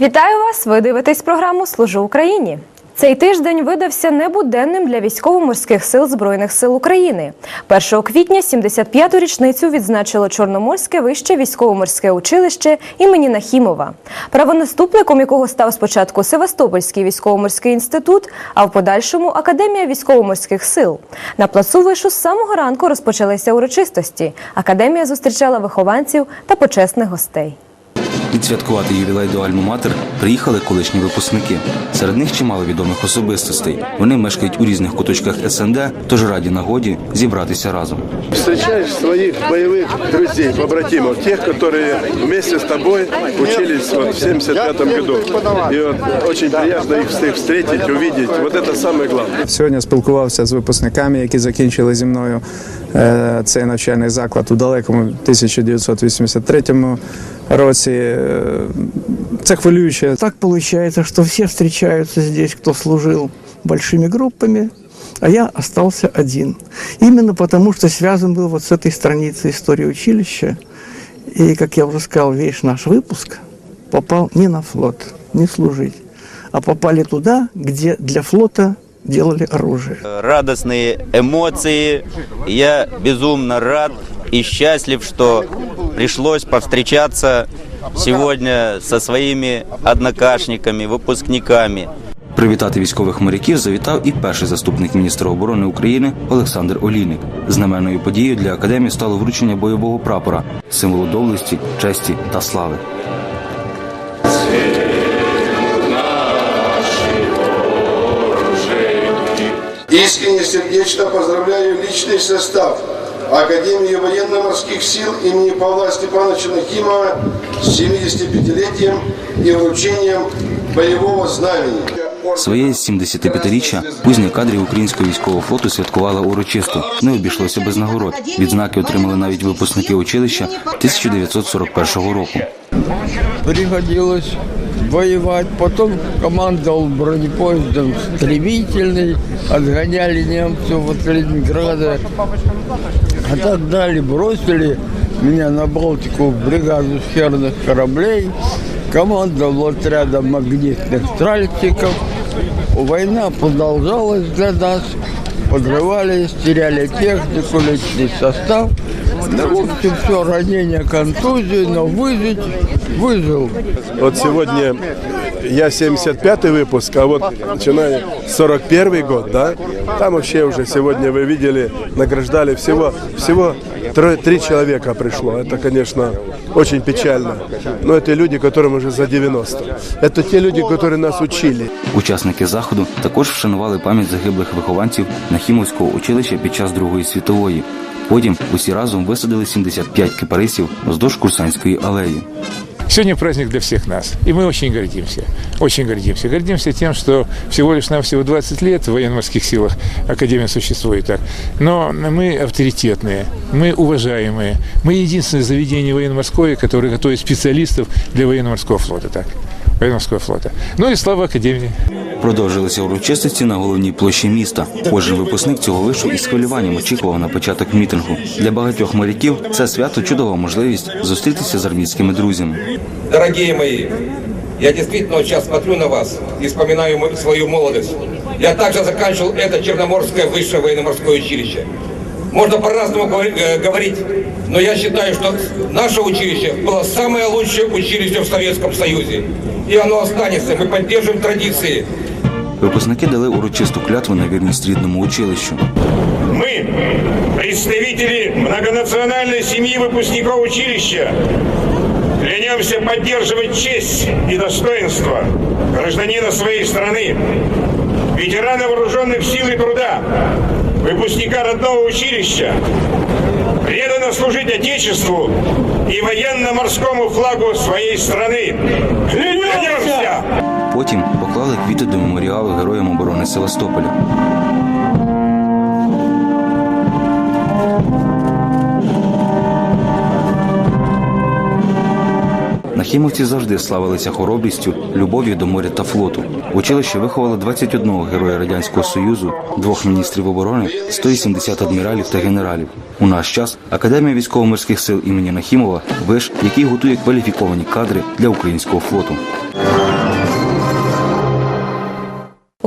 Вітаю вас! Ви дивитесь програму Служу Україні. Цей тиждень видався небуденним для військово-морських сил Збройних сил України. 1 квітня 75-ту річницю відзначило Чорноморське вище військово-морське училище імені Нахімова, правонаступником якого став спочатку Севастопольський військово-морський інститут, а в подальшому Академія військово-морських сил. На плацу вишу з самого ранку розпочалися урочистості. Академія зустрічала вихованців та почесних гостей. Відсвяткувати ювілей до Альма-Матер приїхали колишні випускники. Серед них чимало відомих особистостей. Вони мешкають у різних куточках СНД, тож раді нагоді зібратися разом. Встречаешь своих боевых друзей, побратимов, тех, которые вместе с тобой учились вот в 75 году. И вот очень приятно их всех встретить, увидеть. Вот это самое главное. Сьогодні спілкувався з випускниками, які закінчили зі мною е, цей навчальний заклад у далекому 1983 році. Е, Це хвилююче. Так получается, что все встречаются здесь, кто служил большими группами, а я остался один. Именно потому, что связан был вот с этой страницей истории училища. И, как я уже сказал, весь наш выпуск попал не на флот, не служить, а попали туда, где для флота делали оружие. радостные эмоции. Я безумно рад и счастлив, что пришлось повстречаться сегодня со своими однокашниками, выпускниками. Привітати військових моряків завітав і перший заступник міністра оборони України Олександр Олійник. Знаменною подією для академії стало вручення бойового прапора, символу доблесті, честі та слави. Искренне сердечно поздравляю личный состав Академии военно-морских сил имени Павла Степановича Нахимова с 75-летием и вручением боевого знамени. Своє 75-річчя кузня кадрів українського військового флоту святкувала урочисто. Не обійшлося без нагород. Відзнаки отримали навіть випускники училища 1941 року. приходилось воевать. Потом командовал бронепоездом «Стремительный», отгоняли немцев от Ленинграда. А так дали, бросили меня на Балтику в бригаду схерных кораблей, командовал отрядом магнитных тральщиков. Война продолжалась для нас, подрывались, теряли технику, личный состав. Да, в общем, все, ранение, контузии, но выжить выжил. Вот сегодня я 75-й выпуск, а вот начиная 41 год, да, там вообще уже сегодня вы видели, награждали всего, всего трое- три человека пришло. Это, конечно, очень печально. Но это люди, которым уже за 90. Это те люди, которые нас учили. Учасники заходу також вшанували пам'ять загиблих вихованців Нахімовського училища під час Другої світової. Потім усі разом висадили 75 кипарисів вздовж Курсанської алеї. Сегодня праздник для всех нас, и мы очень гордимся, очень гордимся. Гордимся тем, что всего лишь навсего 20 лет в военно-морских силах Академия существует так. Но мы авторитетные, мы уважаемые, мы единственное заведение военно-морское, которое готовит специалистов для военно-морского флота. Так, Военно-морского флота. Ну и слава Академии. Продовжилися урочистості на головній площі міста. Кожен випускник цього вишу із хвилюванням очікував на початок мітингу. Для багатьох моряків це свято чудова можливість зустрітися з армійськими друзями. Дорогие мои, я действительно вот сейчас смотрю на вас вспоминаю мою- свою молодость. Я также заканчивал это Черноморское высшее военно-морское училище. Можно по-разному говори- э, говорить, но я считаю, что наше училище было самое лучшее училище в Советском Союзе. И оно останется. Мы поддерживаем традиции. Випускники дали урочисту клятву на вірність рідному училищу. Мы, представители многонациональной семьи выпускников училища, клянемся поддерживать честь и достоинство гражданина своей страны, ветерана вооруженных сил и труда, выпускника родного училища, преданно служить Отечеству и военно-морскому флагу своей страны. Клянемся! Потім поклали квіти до меморіалу героям оборони Севастополя. Нахімовці завжди славилися хоробрістю, любов'ю до моря та флоту. Училище виховало 21 героя радянського союзу, двох міністрів оборони, 180 адміралів та генералів. У наш час Академія військово-морських сил імені Нахімова виш, який готує кваліфіковані кадри для українського флоту.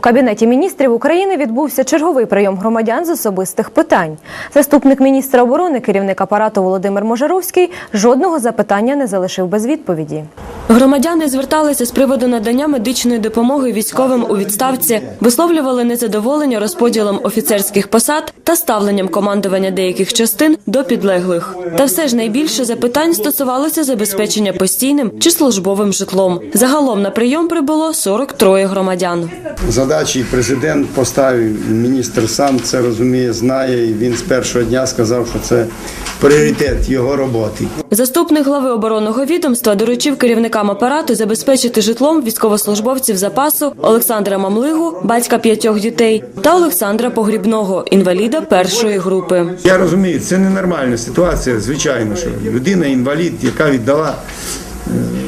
У кабінеті міністрів України відбувся черговий прийом громадян з особистих питань. Заступник міністра оборони, керівник апарату Володимир Можаровський, жодного запитання не залишив без відповіді. Громадяни зверталися з приводу надання медичної допомоги військовим у відставці, висловлювали незадоволення розподілом офіцерських посад та ставленням командування деяких частин до підлеглих. Та все ж найбільше запитань стосувалося забезпечення постійним чи службовим житлом. Загалом на прийом прибуло 43 громадян. Задачі президент поставив, міністр сам це розуміє, знає, і він з першого дня сказав, що це пріоритет його роботи. Заступник глави оборонного відомства доручив керівникам апарату забезпечити житлом військовослужбовців запасу Олександра Мамлигу, батька п'ятьох дітей, та Олександра Погрібного, інваліда першої групи. Я розумію, це ненормальна ситуація, звичайно, що людина інвалід, яка віддала е,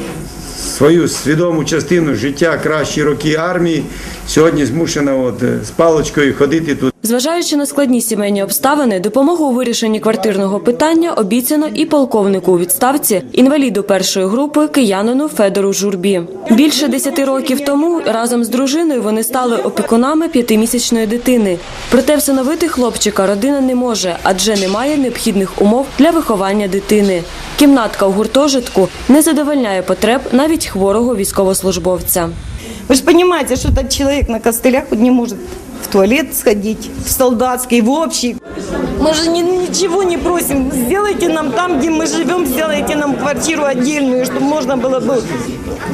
свою свідому частину життя, кращі роки армії, сьогодні змушена от, е, з палочкою ходити тут. Зважаючи на складні сімейні обставини, допомогу у вирішенні квартирного питання обіцяно і полковнику у відставці, інваліду першої групи киянину Федору Журбі. Більше десяти років тому разом з дружиною вони стали опікунами п'ятимісячної дитини. Проте всиновити хлопчика родина не може, адже немає необхідних умов для виховання дитини. Кімнатка у гуртожитку не задовольняє потреб навіть хворого військовослужбовця. Вы же понимаете, что этот человек на костылях вот не может в туалет сходить, в солдатский, в общий. Мы же ни- ничего не просим. Сделайте нам там, где мы живем, сделайте нам квартиру отдельную, чтобы можно было бы...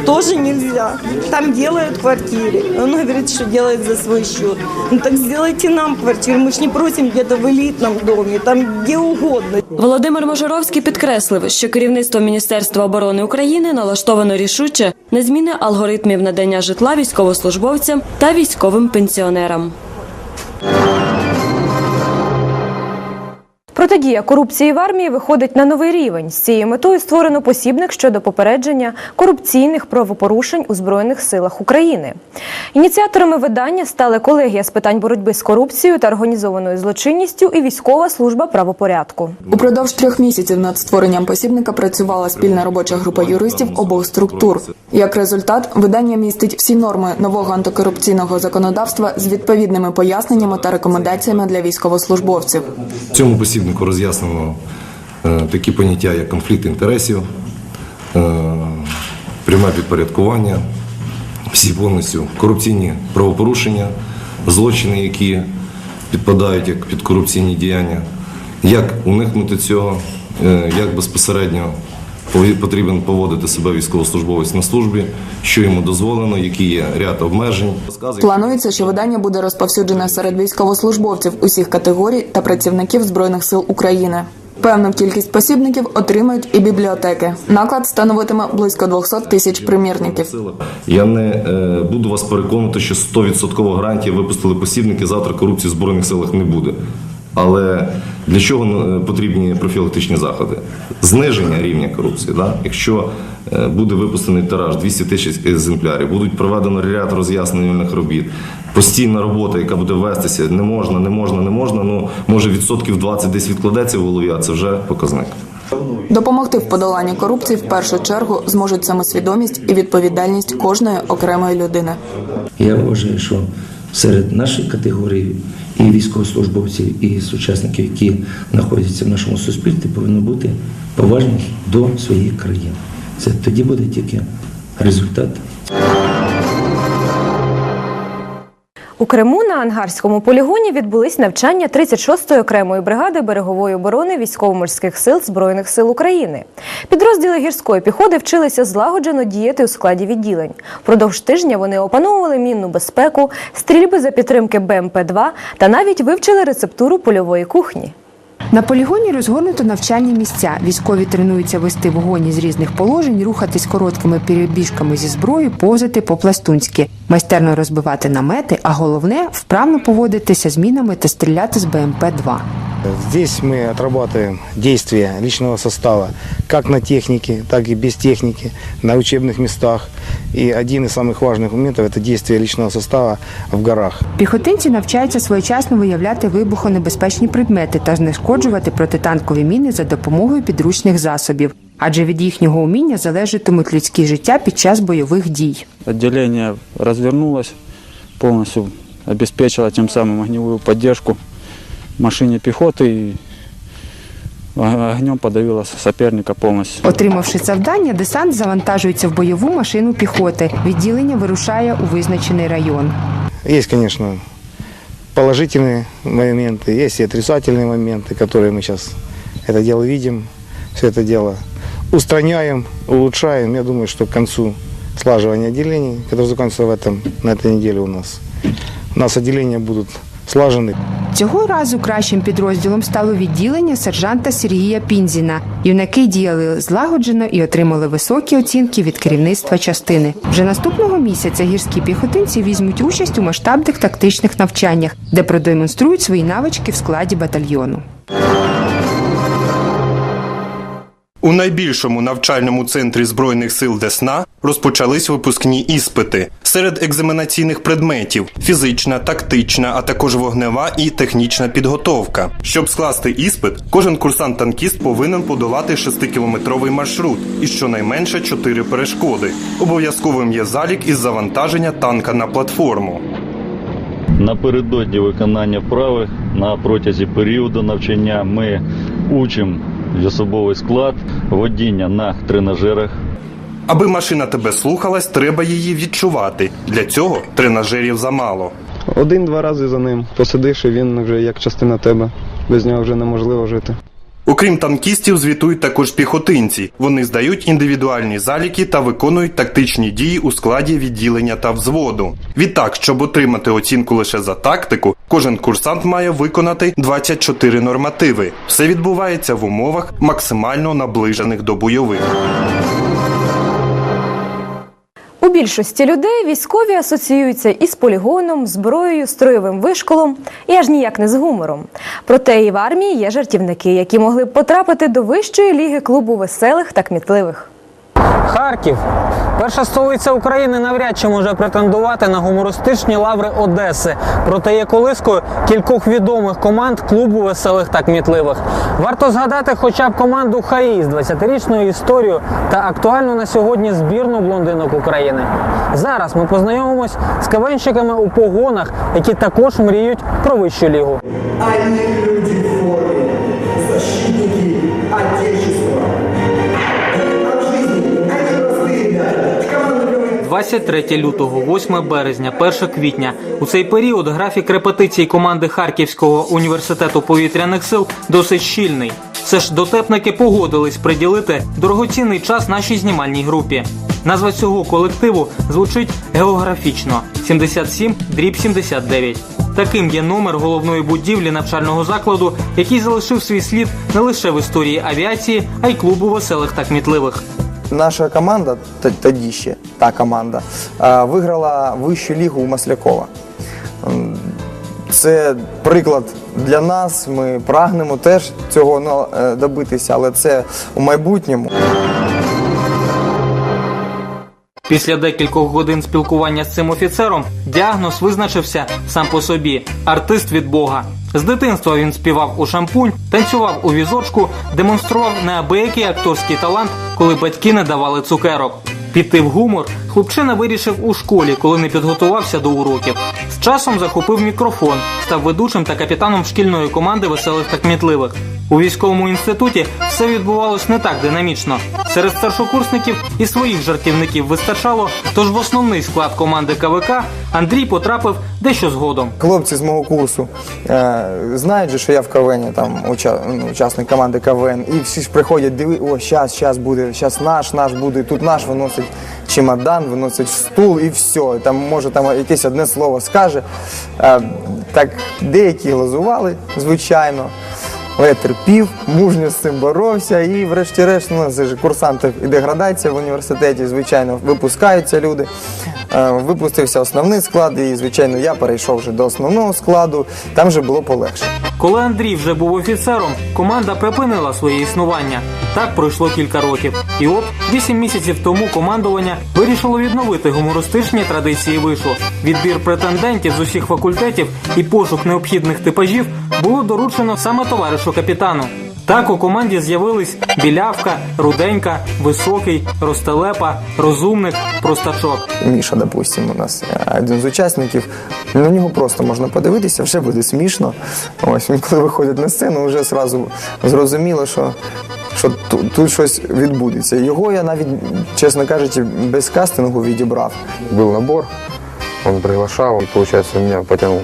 Тоже нельзя. Там делают квартиры. Он говорит, что делает за свой счет. Ну так сделайте нам квартиру. Мы же не просим где-то в элитном доме, там где угодно. Володимир Можоровський підкреслив, що керівництво Міністерства оборони України налаштовано рішуче на зміни алгоритмів надання житла військовослужбовцям та військовим пенсіонерам. Thank you. Протидія корупції в армії виходить на новий рівень. З цією метою створено посібник щодо попередження корупційних правопорушень у Збройних силах України. Ініціаторами видання стали колегія з питань боротьби з корупцією та організованою злочинністю і військова служба правопорядку. Упродовж трьох місяців над створенням посібника працювала спільна робоча група юристів обох структур. Як результат, видання містить всі норми нового антикорупційного законодавства з відповідними поясненнями та рекомендаціями для військовослужбовців. В цьому посібнику роз'яснено е, такі поняття, як конфлікт інтересів, е, пряме підпорядкування, всі повністю корупційні правопорушення, злочини, які підпадають як під корупційні діяння, як уникнути цього, е, як безпосередньо потрібен поводити себе військовослужбовець на службі, що йому дозволено, які є ряд обмежень. Планується, що видання буде розповсюджене серед військовослужбовців усіх категорій та працівників збройних сил України. Певну кількість посібників отримають і бібліотеки. Наклад становитиме близько 200 тисяч примірників. Я не е, буду вас переконувати, що 100% гарантії випустили посібники, завтра корупції в Збройних силах не буде. Але для чого е, потрібні профілактичні заходи? Зниження рівня корупції. Да? Якщо е, буде випущений тираж 200 тисяч екземплярів, будуть проведено ряд роз'яснювальних робіт, постійна робота, яка буде вестися, не можна, не можна, не можна. Ну може відсотків 20 десь відкладеться в голові, а це вже показник. Допомогти в подоланні корупції в першу чергу зможуть самосвідомість і відповідальність кожної окремої людини. Я вважаю, що серед нашої категорії і військовослужбовців, і сучасників, які знаходяться в нашому суспільстві, повинно бути поважні до своєї країни. Це тоді буде тільки результат. У Криму на ангарському полігоні відбулись навчання 36-ї окремої бригади берегової оборони військово-морських сил Збройних сил України. Підрозділи гірської піхоти вчилися злагоджено діяти у складі відділень. Продовж тижня вони опановували мінну безпеку, стрільби за підтримки БМП-2 та навіть вивчили рецептуру польової кухні. На полігоні розгорнуто навчальні місця. Військові тренуються вести вогонь із різних положень, рухатись короткими перебіжками зі зброєю, повзати по-пластунськи, майстерно розбивати намети, а головне вправно поводитися з мінами та стріляти з БМП-2. Здесь мы отрабатываем действия личного состава как на технике, так и без техники, на учебных местах. И один из самых важных моментов – это действие личного состава в горах. Піхотинці навчаються своєчасно виявляти вибухонебезпечні предмети та знешкоджувати протитанкові міни за допомогою підручних засобів. адже від їхнього уміння залежатимуть людські життя під час бойових дій. Отделение развернулось, полностью обеспечило тем самым огневую поддержку машине пехоты и огнем подавило соперника полностью. Отримавши завдання, десант завантажується в бойову машину піхоти. Відділення вирушає у визначений район. Есть, конечно, положительные моменты, есть и отрицательные моменты, которые мы сейчас это дело видим, все это дело устраняем, улучшаем. Я думаю, что к концу слаживания отделений, которое закончится в этом, на этой неделе у нас, у нас отделения будут слажены. Цього разу кращим підрозділом стало відділення сержанта Сергія Пінзіна. Юнаки діяли злагоджено і отримали високі оцінки від керівництва частини. Вже наступного місяця гірські піхотинці візьмуть участь у масштабних тактичних навчаннях, де продемонструють свої навички в складі батальйону. У найбільшому навчальному центрі Збройних сил Десна розпочались випускні іспити серед екзаменаційних предметів: фізична, тактична, а також вогнева і технічна підготовка. Щоб скласти іспит, кожен курсант-танкіст повинен подолати 6-кілометровий маршрут і щонайменше 4 перешкоди. Обов'язковим є залік із завантаження танка на платформу. Напередодні виконання вправи на протязі періоду навчання ми учимо особовий склад, водіння на тренажерах. Аби машина тебе слухалась, треба її відчувати. Для цього тренажерів замало. Один-два рази за ним посидиш, і він вже як частина тебе. Без нього вже неможливо жити. Окрім танкістів, звітують також піхотинці. Вони здають індивідуальні заліки та виконують тактичні дії у складі відділення та взводу. Відтак, щоб отримати оцінку лише за тактику, кожен курсант має виконати 24 нормативи. Все відбувається в умовах максимально наближених до бойових. У більшості людей військові асоціюються із полігоном, зброєю, строєвим вишколом і аж ніяк не з гумором. Проте і в армії є жартівники, які могли б потрапити до вищої ліги клубу веселих та кмітливих. Харків, перша столиця України, навряд чи може претендувати на гумористичні лаври Одеси, проте є колискою кількох відомих команд клубу веселих та кмітливих. Варто згадати хоча б команду ХАІ з 20-річною історією та актуальну на сьогодні збірну блондинок України. Зараз ми познайомимось з кавенщиками у погонах, які також мріють про вищу лігу. КВН 23 лютого, 8 березня, 1 квітня. У цей період графік репетицій команди Харківського університету повітряних сил досить щільний. Все ж дотепники погодились приділити дорогоцінний час нашій знімальній групі. Назва цього колективу звучить географічно 77 дріб 79. Таким є номер головної будівлі навчального закладу, який залишив свій слід не лише в історії авіації, а й клубу веселих та кмітливих. Наша команда, тоді ще та команда, виграла вищу лігу у Маслякова. Це приклад для нас. Ми прагнемо теж цього ну, е, добитися, але це у майбутньому. Після декількох годин спілкування з цим офіцером діагноз визначився сам по собі артист від Бога. З дитинства він співав у шампунь, танцював у візочку, демонстрував неабиякий акторський талант, коли батьки не давали цукерок. Піти в гумор хлопчина вирішив у школі, коли не підготувався до уроків. З часом захопив мікрофон, став ведучим та капітаном шкільної команди веселих та кмітливих. У військовому інституті все відбувалось не так динамічно. Серед старшокурсників і своїх жартівників вистачало, тож в основний склад команди КВК Андрій потрапив дещо згодом. Хлопці з мого курсу е, знають що я в КВН, там уча, ну, учасник команди КВН, і всі ж приходять, диви, о, щас, щас буде, щас наш, наш буде, тут наш виносить чемодан, виносить стул і все. Там може там якесь одне слово скаже. Е, так деякі глазували, звичайно. Але я терпів, мужньо з цим боровся і, врешті-решт, ну, це ж курсанти і деградація в університеті, звичайно, випускаються люди. Е, Випустився основний склад, і, звичайно, я перейшов вже до основного складу, там вже було полегше. Коли Андрій вже був офіцером, команда припинила своє існування. Так пройшло кілька років. І от вісім місяців тому командування вирішило відновити гумористичні традиції вишу. Відбір претендентів з усіх факультетів і пошук необхідних типажів було доручено саме товаришу капітану. Так у команді з'явились білявка, руденька, високий, ростелепа, розумник, простачок. Міша, допустим, у нас е, один з учасників. На нього просто можна подивитися, вже буде смішно. Ось він коли виходить на сцену, вже одразу зрозуміло, що, що тут, тут щось відбудеться. Його я навіть, чесно кажучи, без кастингу відібрав. Был набор, он приглашал, и, получается, меня потянул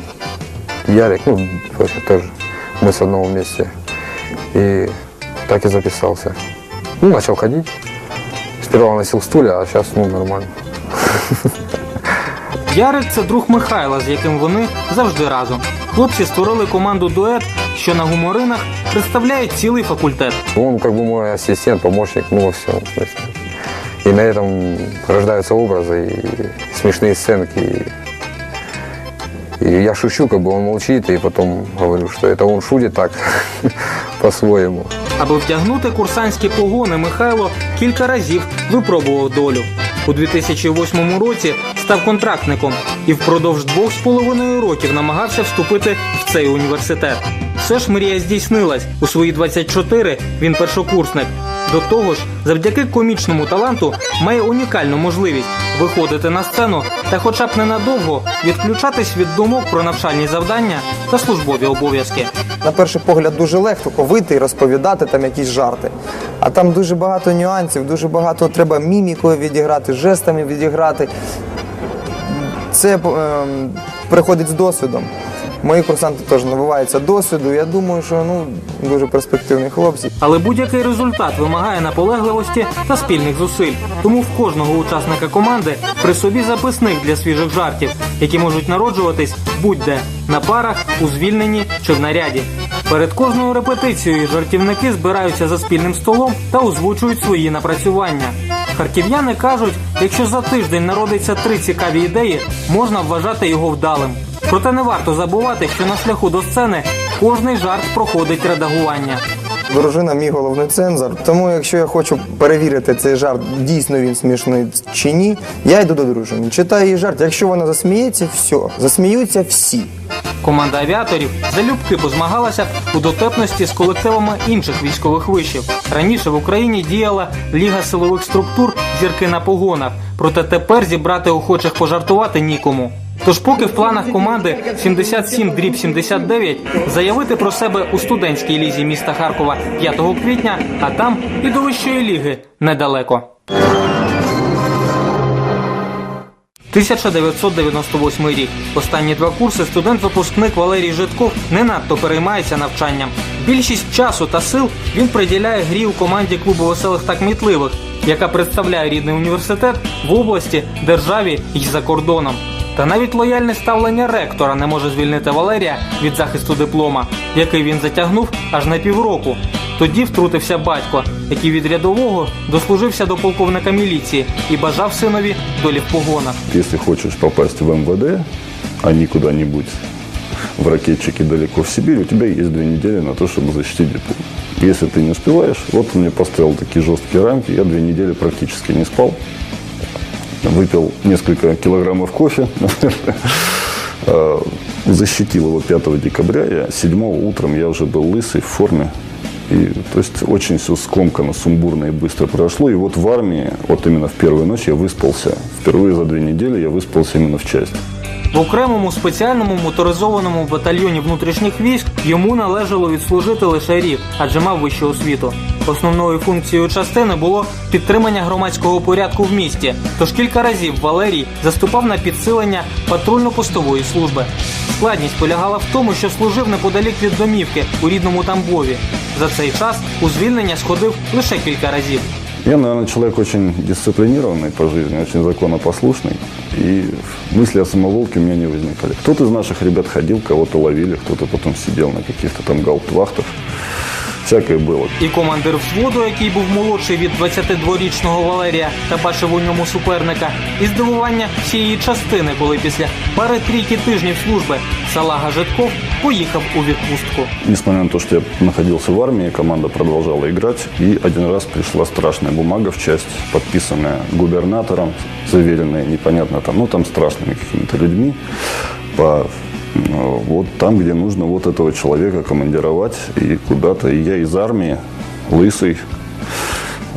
Ярик, ну, тоже. Мы с одного вместе. И так и записался. Ну, начал ходить. Сперва носил стулья, а сейчас, ну, нормально. Ярик це друг Михайла, з яким вони завжди разом. Хлопці створили команду дует, що на гуморинах представляє цілий факультет. Он как бы мой ассистент, помощник, ну, во всем смысле. И на этом рождаются образы и смешные сценки. И я шучу, как бы он молчит, и потом говорю, что это он шутит так по-своему. Аби втягнути курсантські погони, Михайло кілька разів випробував долю. У 2008 році став контрактником і впродовж двох з половиною років намагався вступити в цей університет. Все ж мрія здійснилась. У свої 24 він першокурсник. До того ж, завдяки комічному таланту має унікальну можливість виходити на сцену та, хоча б ненадовго, відключатись від думок про навчальні завдання та службові обов'язки. На перший погляд дуже легко вийти і розповідати там якісь жарти. А там дуже багато нюансів, дуже багато треба мімікою відіграти, жестами відіграти. Це ем, приходить з досвідом. Мої курсанти теж набуваються досвіду. Я думаю, що ну дуже перспективні хлопці. Але будь-який результат вимагає наполегливості та спільних зусиль. Тому в кожного учасника команди при собі записник для свіжих жартів, які можуть народжуватись будь-де на парах, у звільненні чи в наряді. Перед кожною репетицією жартівники збираються за спільним столом та озвучують свої напрацювання. Харків'яни кажуть, якщо за тиждень народиться три цікаві ідеї, можна вважати його вдалим. Проте не варто забувати, що на шляху до сцени кожний жарт проходить редагування. Дружина мій головний цензор. Тому, якщо я хочу перевірити цей жарт, дійсно він смішний чи ні, я йду до дружини. Читаю її жарт. Якщо вона засміється, все, засміються всі. Команда авіаторів залюбки позмагалася у дотепності з колективами інших військових вишів. Раніше в Україні діяла Ліга силових структур зірки на погонах, проте тепер зібрати охочих пожартувати нікому. Тож, поки в планах команди 77 дріб 79 заявити про себе у студентській лізі міста Харкова 5 квітня, а там і до вищої ліги недалеко. 1998 рік. Останні два курси студент-випускник Валерій Житков не надто переймається навчанням. Більшість часу та сил він приділяє грі у команді клубу веселих та кмітливих, яка представляє рідний університет в області, державі і за кордоном. Та навіть лояльне ставлення ректора не може звільнити Валерія від захисту диплома, який він затягнув аж на півроку. Тоді втрутився батько, який від рядового дослужився до полковника міліції і бажав синові долі в погонах. Если хочешь попасть в МВД, а не куда-нибудь в ракетчике далеко в Сибирь, у тебя есть две недели на то, чтобы защитить диплом. Если ты не успеваешь, вот он мне такие жесткие рамки, я две недели практически не спал Выпил несколько килограммов кофе, Э, защитил его 5 декабря, я 7 утром я уже был лысый, в форме. И, то есть очень все скомканно, сумбурно и быстро произошло. И вот в армии, вот именно в первую ночь я выспался. Впервые за две недели я выспался именно в часть. В окремому спеціальному моторизованому батальйоні внутрішніх військ йому належало відслужити лише рік, адже мав вищу освіту. Основною функцією частини було підтримання громадського порядку в місті. Тож кілька разів Валерій заступав на підсилення патрульно-постової служби. Складність полягала в тому, що служив неподалік від домівки у рідному Тамбові. За цей час у звільнення сходив лише кілька разів. Я, наверное, человек очень дисциплинированный по жизни, очень законопослушный. И мысли о самоволке у меня не возникали. Кто-то из наших ребят ходил, кого-то ловили, кто-то потом сидел на каких-то там гауптвахтах. Всякое было. І командир взводу, який був молодший від 22-річного Валерія та бачив у ньому суперника, і здивування всієї частини, коли після пари-трійки тижнів служби Салага Житков поїхав у відпустку. Несмотря на то, что я находился в армии, команда продолжала играть. И один раз пришла страшная бумага в часть, подписанная губернатором, заверенная непонятно там, ну там страшными какими-то людьми по э, вот там, где нужно вот этого человека командировать и куда-то. И я из армии, лысый,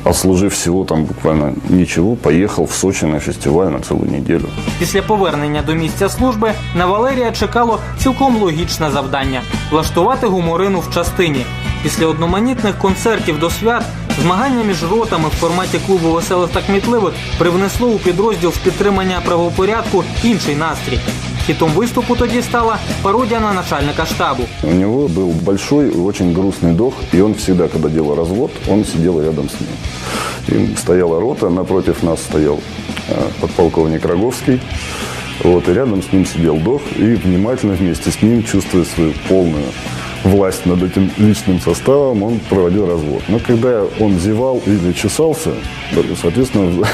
отслужив всего там буквально ничего, поехал в Сочи на фестиваль на целую неделю. Після повернення до місця служби на Валерія чекало цілком логічне завдання влаштувати гуморину в частині. Після одноманітних концертів до свят змагання між ротами в форматі клубу веселих та кмітливих привнесло у підрозділ з підтримання правопорядку інший настрій. Хітом виступу тоді стала пародія на начальника штабу. У него был большой и очень грустный дох, и он всегда, когда делал развод, он сидел рядом с ним. И стояла рота, напротив нас стоял э, подполковник Роговский, вот, и рядом с ним сидел дох, и внимательно вместе с ним, чувствуя свою полную власть над этим личным составом, он проводил развод. Но когда он зевал или чесался, соответственно,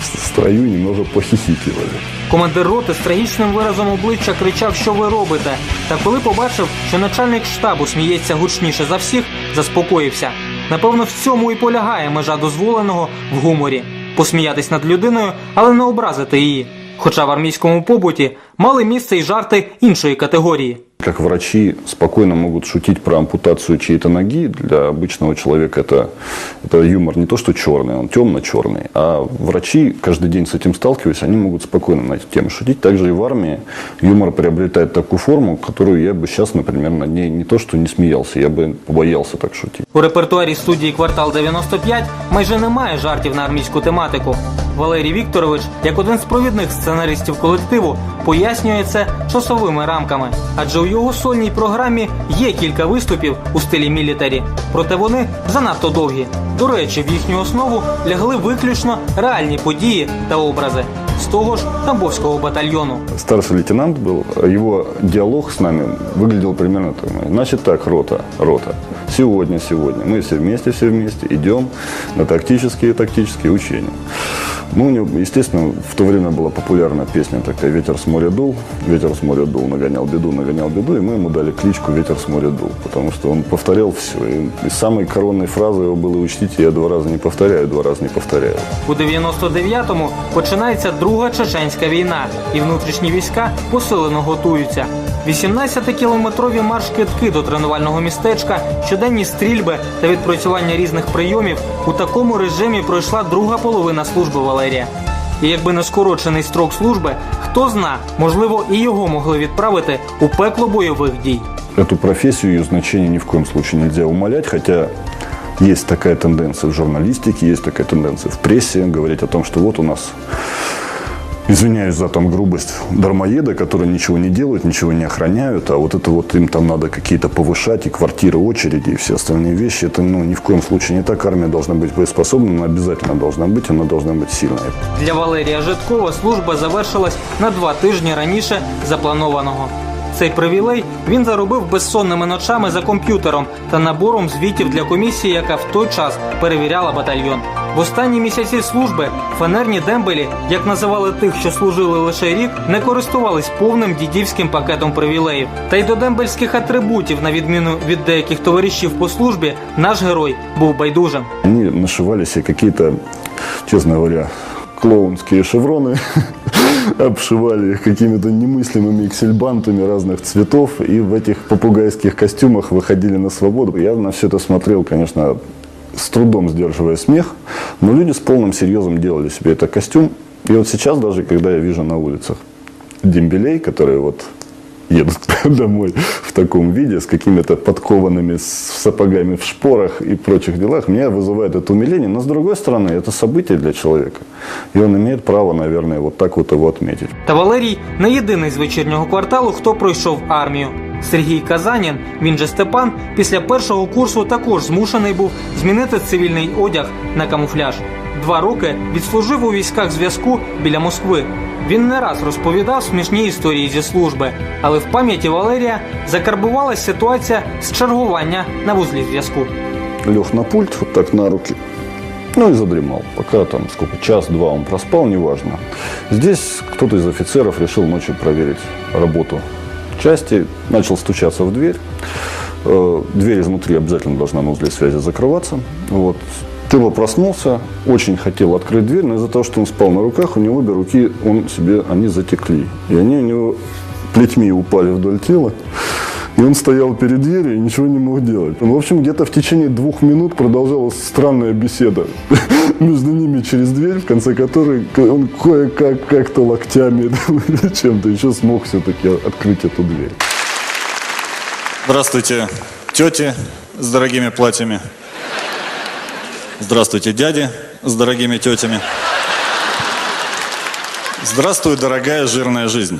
в строю немного похихикивали. Командир роти з трагічним виразом обличчя кричав, що ви робите. Та коли побачив, що начальник штабу сміється гучніше за всіх, заспокоївся. Напевно, в цьому і полягає межа дозволеного в гуморі посміятись над людиною, але не образити її. Хоча в армійському побуті мали місце й жарти іншої категорії. Как врачи спокойно могут шутить про ампутацию чьей-то ноги, для обычного человека это, это юмор не то что черный, он темно-черный. А врачи, каждый день с этим сталкиваясь, они могут спокойно на эту тему шутить. Также и в армии юмор приобретает такую форму, которую я бы сейчас, например, над ней не то что не смеялся, я бы побоялся так шутить. У репертуарі студії Квартал 95 майже немає жартів на армійську тематику. Валерій Вікторович, як один з провідних сценаристів колективу, пояснює це часовими рамками. Адже у його сольній програмі є кілька виступів у стилі мілітарі, проте вони занадто довгі. До речі, в їхню основу лягли виключно реальні події та образи з того ж Тамбовського батальйону. Старший лейтенант был, его диалог с нами выглядел примерно так. Значит так, рота, рота. Сегодня, сегодня мы все вместе, все вместе идем на тактические тактические учения. Ну, у него, естественно, в то время была популярна песня такая «Ветер с моря дул». «Ветер с моря дул, нагонял беду, нагонял беду». И мы ему дали кличку «Ветер с моря дул», потому что он повторял все. И, и самой коронной фразой его было «Учтите, я два раза не повторяю, два раза не повторяю». У 99-му починається друга чеченська війна, і внутрішні війська посилено готуються. 18-кілометрові марш-китки до тренувального містечка, щоденні стрільби та відпрацювання різних прийомів у такому режимі пройшла друга половина служби Валерія. І якби не скорочений строк служби, хто зна, можливо, і його могли відправити у пекло бойових дій. Эту профессию, ее значение ни в коем случае нельзя умалять, хотя есть такая тенденция в журналистике, есть такая тенденция в прессе говорить о том, что вот у нас, извиняюсь за там грубость, дармоеды, которые ничего не делают, ничего не охраняют, а вот это вот им там надо какие-то повышать, и квартиры, очереди, и все остальные вещи, это ну, ни в коем случае не так. Армия должна быть боеспособна, она обязательно должна быть, она должна быть сильной. Для Валерія Житкова служба завершилась на два тижні раніше запланованого. Цей привілей він заробив безсонними ночами за комп'ютером та набором звітів для комісії, яка в той час перевіряла батальйон. В останні місяці служби фанерні дембелі, як називали тих, що служили лише рік, не користувались повним дідівським пакетом привілеїв. Та й до дембельських атрибутів, на відміну від деяких товаришів по службі, наш герой був байдужим. Они нашивали себе какие-то, честно говоря, клоунские шевроны, обшивали их какими-то немыслимыми эксельбантами разных цветов и в этих попугайских костюмах выходили на свободу. Я на все это смотрел, конечно, с трудом сдерживая смех, но люди с полным серьезом делали себе этот костюм. И вот сейчас даже, когда я вижу на улицах дембелей, которые вот едут домой в таком виде, с какими-то подкованными с сапогами в шпорах и прочих делах, меня вызывает это умиление. Но, с другой стороны, это событие для человека. И он имеет право, наверное, вот так вот его отметить. Та Валерій не єдиний з вечірнього кварталу, хто пройшов армію. Сергій Казанін, він же Степан, після першого курсу також змушений був змінити цивільний одяг на камуфляж. Два роки відслужив у військах зв'язку біля Москви. Він не раз розповідав смішні історії зі служби, але в пам'яті Валерія закарбувалась ситуація з чергування на вузлі зв'язку. Лег на пульт, вот так на руки, ну и задремал. Пока там сколько, час-два он проспал, неважно. Здесь кто-то из офицеров решил ночью проверить работу части, начал в дверь. Э, Дверь изнутри обязательно должна на узле связи закрываться. Вот. Тыло проснулся, очень хотел открыть дверь, но из-за того, что он спал на руках, у него обе руки он себе, они затекли. И они у него плетьми упали вдоль тела. И он стоял перед дверью и ничего не мог делать. В общем, где-то в течение двух минут продолжалась странная беседа между ними через дверь, в конце которой он кое-как как-то локтями или чем-то еще смог все-таки открыть эту дверь. Здравствуйте, тети с дорогими платьями. Здравствуйте, дяди с дорогими тетями. Здравствуй, дорогая жирная жизнь.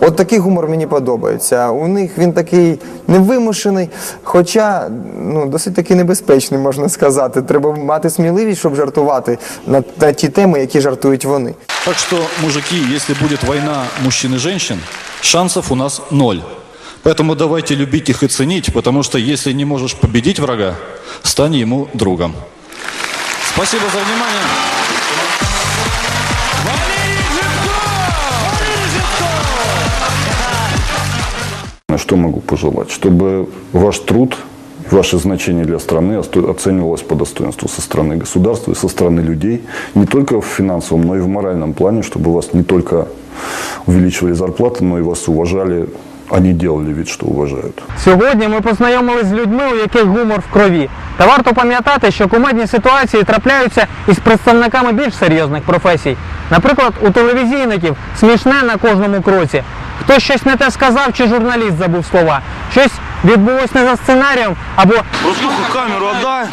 От такий гумор мені подобається. У них він такий невимушений, хоча ну, досить таки небезпечний, можна сказати. Треба мати сміливість, щоб жартувати на, на ті теми, які жартують вони. Так что, мужики, если будет война мужчин и женщин, шансов у нас ноль. Поэтому давайте любить их и ценить, потому что если не можешь победить врага, стань ему другом. Спасибо за внимание. Что могу пожелать? Чтобы ваш труд, ваше значение для страны оценивалось по достоинству со стороны государства и со стороны людей, не только в финансовом, но и в моральном плане, чтобы вас не только увеличивали зарплаты, но и вас уважали, а не делали вид, что уважают. Сьогодні ми познайомились з людьми, у яких гумор в крові. Та варто пам'ятати, що кумедні ситуації трапляються із представниками більш серйозних професій. Наприклад, у телевізійників смішне на кожному кроці. Хтось щось не те сказав, чи журналіст забув слова. Щось відбулось не за сценарієм, або Роздуху камеру отдай.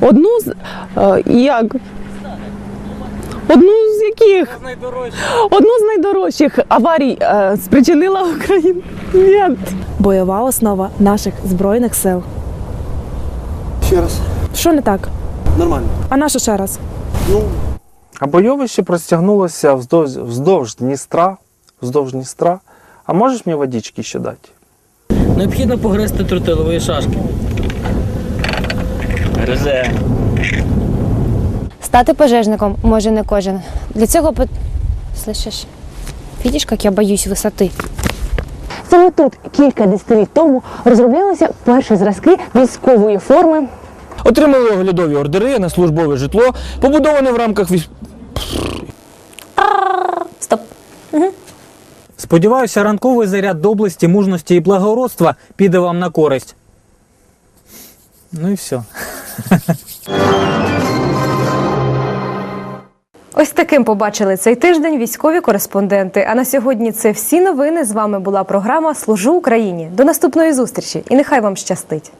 Одну з е, як? Одну з яких? Одну з найдорожчих аварій е, спричинила Україна. Ні. Бойова основа наших збройних сил. Ще раз. Що не так? Нормально. А на що ще раз? А бойовище простягнулося вздовж, вздовж Дністра, вздовж Дністра. А можеш мені водички ще дати? Необхідно погризти тротилової шашки. Гризе. Стати пожежником може не кожен. Для цього пот... Слышиш? Видиш, як я боюсь висоти? Саме тут кілька десятиліть тому розроблялися перші зразки військової форми. Отримали оглядові ордери на службове житло, побудоване в рамках військ... Стоп. Сподіваюся, ранковий заряд доблесті, мужності і благородства піде вам на користь. Ну і все. Ось таким побачили цей тиждень військові кореспонденти. А на сьогодні це всі новини. З вами була програма Служу Україні. До наступної зустрічі і нехай вам щастить.